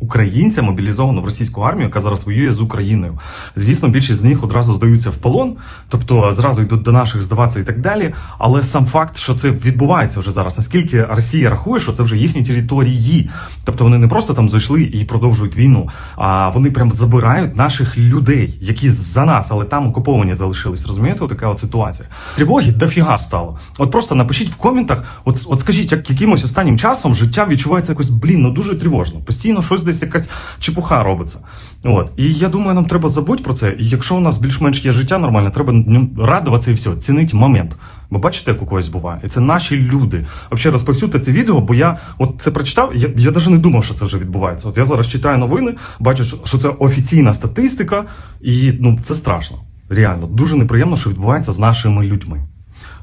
українця мобілізовано в російську армію, яка зараз воює з Україною. Звісно, більшість з них одразу здаються в полон, тобто зразу йдуть до наших здаватися і так далі. Але сам факт, що це відбувається вже зараз, наскільки Росія рахує, що це вже їхні території, тобто вони не просто там зайшли і продовжують війну, а вони прям забирають наших людей, які за нас, але там окуповані залишились. Розумієте, От така от ситуація. Тривоги дофіга стало. От просто напишіть в коментах, от, от скажіть, як якимось останнім часом життя відчувається якось, блін, ну дуже тривожно. Постійно щось десь якась чепуха робиться. От. І я думаю, нам треба забути про це. І якщо у нас більш-менш є життя нормальне, треба радуватися і все, цінити момент. Бо бачите, як у когось буває. І це наші люди. Взагалі розповсюдьте це відео, бо я от це прочитав, я, я навіть не думав, що це вже відбувається. От я зараз читаю новини, бачу, що це офіційна статистика, і ну це страшно. Реально, дуже неприємно, що відбувається з нашими людьми.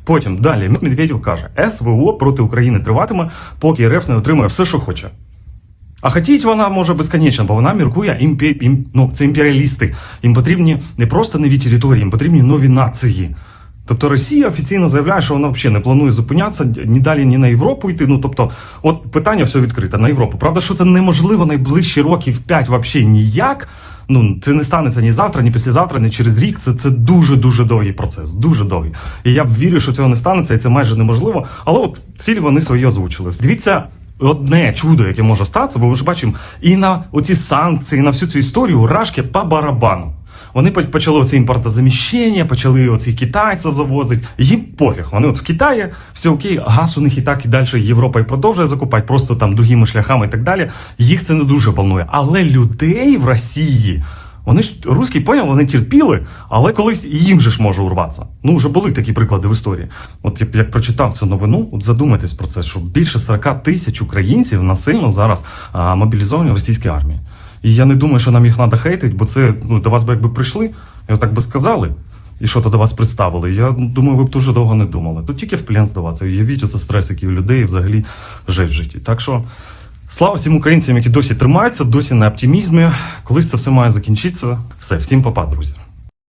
Потім далі Медведєв каже: СВО проти України триватиме, поки РФ не отримає все, що хоче. А хотіть вона може безконечно, бо вона міркує імпі... ім... ну, це імперіалісти. Їм потрібні не просто нові території, їм потрібні нові нації. Тобто Росія офіційно заявляє, що вона взагалі не планує зупинятися ні далі, ні на Європу йти. Ну тобто, от питання все відкрите на Європу. Правда, що це неможливо найближчі років 5 взагалі ніяк. Ну це не станеться ні завтра, ні післязавтра, ні через рік. Це, це дуже дуже довгий процес, дуже довгий. І я вірю, що цього не станеться, і це майже неможливо. Але от цілі вони свої озвучили. Дивіться, одне чудо, яке може статися, бо ми ж бачимо і на оці санкції, і на всю цю історію рашки по барабану. Вони почали оце імпортозаміщення, почали оці китайців завозити. Їм пофіг. Вони от в Китаї все окей, газ у них і так і далі Європа і продовжує закупати, просто там другими шляхами і так далі. Їх це не дуже волнує. Але людей в Росії. Вони ж русські поняв, вони терпіли, але колись їм же ж може урватися. Ну вже були такі приклади в історії. От як, як прочитав цю новину, от задумайтесь про це, що більше 40 тисяч українців насильно зараз а, мобілізовані в російській армії. І я не думаю, що нам їх треба хейтити, бо це ну, до вас би якби прийшли, і отак би сказали, і що то до вас представили. Я думаю, ви б дуже довго не думали. Тут тільки в плен здаватися. Уявіть, оце стрес, який у людей взагалі жить в житті. Так що. Слава всім українцям, які досі тримаються, досі на оптимізмі. Колись це все має закінчитися. Все, всім папа, друзі.